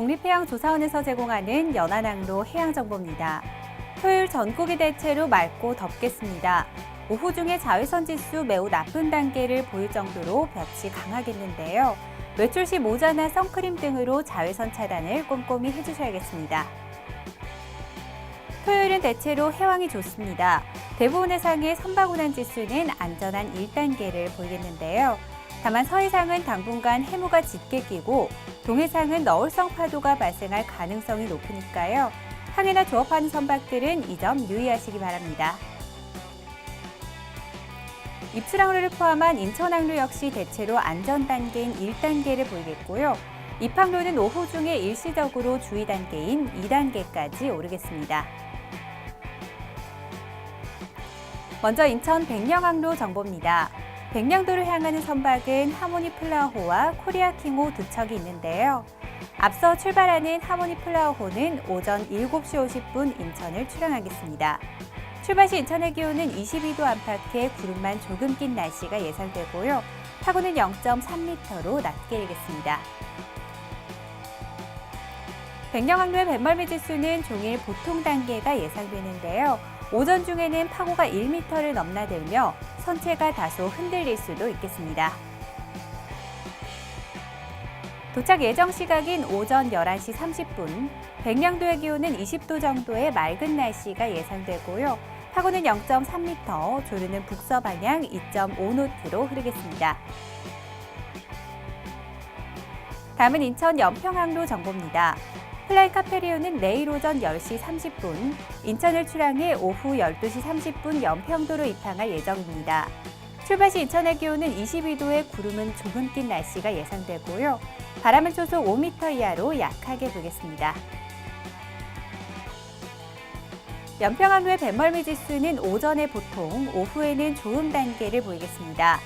국립해양조사원에서 제공하는 연안항로 해양정보입니다. 토요일 전국이 대체로 맑고 덥겠습니다. 오후 중에 자외선 지수 매우 나쁜 단계를 보일 정도로 볕이 강하겠는데요. 외출 시 모자나 선크림 등으로 자외선 차단을 꼼꼼히 해주셔야겠습니다. 토요일은 대체로 해왕이 좋습니다. 대부분 해상의 선박운항 지수는 안전한 1단계를 보이겠는데요. 다만 서해상은 당분간 해무가 짙게 끼고 동해상은 너울성 파도가 발생할 가능성이 높으니까요. 항해나 조업하는 선박들은 이 점 유의하시기 바랍니다. 입수항로를 포함한 인천항로 역시 대체로 안전 단계인 1단계를 보이겠고요. 입항로는 오후 중에 일시적으로 주의 단계인 2단계까지 오르겠습니다. 먼저 인천 백령항로 정보입니다. 백령도를 향하는 선박은 하모니 플라호와 코리아 킹호 두 척이 있는데요. 앞서 출발하는 하모니 플라호는 오전 7시 50분 인천을 출항하겠습니다. 출발 시 인천의 기온은 22도 안팎의 구름만 조금 낀 날씨가 예상되고요. 파고는 0.3m로 낮게 일겠습니다. 백령항로의 뱃멀미 지수는 종일 보통 단계가 예상되는데요. 오전 중에는 파고가 1m를 넘나들며 선체가 다소 흔들릴 수도 있겠습니다. 도착 예정 시각인 오전 11시 30분, 백령도의 기온은 20도 정도의 맑은 날씨가 예상되고요. 파고는 0.3m, 조르는 북서 방향 2.5노트로 흐르겠습니다. 다음은 인천 연평항로 정보입니다. 플라이 카페리오는 내일 오전 10시 30분, 인천을 출항해 오후 12시 30분 연평도로 입항할 예정입니다. 출발 시 인천의 기온은 22도의 구름은 조금 낀 날씨가 예상되고요. 바람은 초속 5m 이하로 약하게 불겠습니다. 연평항로의 뱃멀미 지수는 오전에 보통, 오후에는 좋음 단계를 보이겠습니다.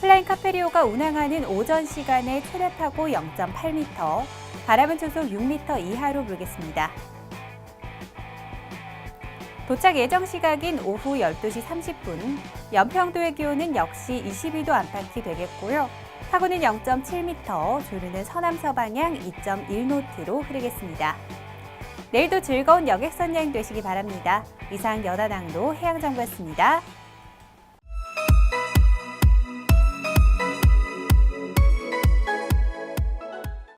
플라인 카페리오가 운항하는 오전 시간에 최대파고 0.8m, 바람은 초속 6m 이하로 불겠습니다. 도착 예정 시각인 오후 12시 30분, 연평도의 기온은 역시 22도 안팎이 되겠고요. 파고는 0.7m, 조르는 서남서 방향 2.1노트로 흐르겠습니다. 내일도 즐거운 여객선 여행 되시기 바랍니다. 이상 연안항로 해양정보였습니다.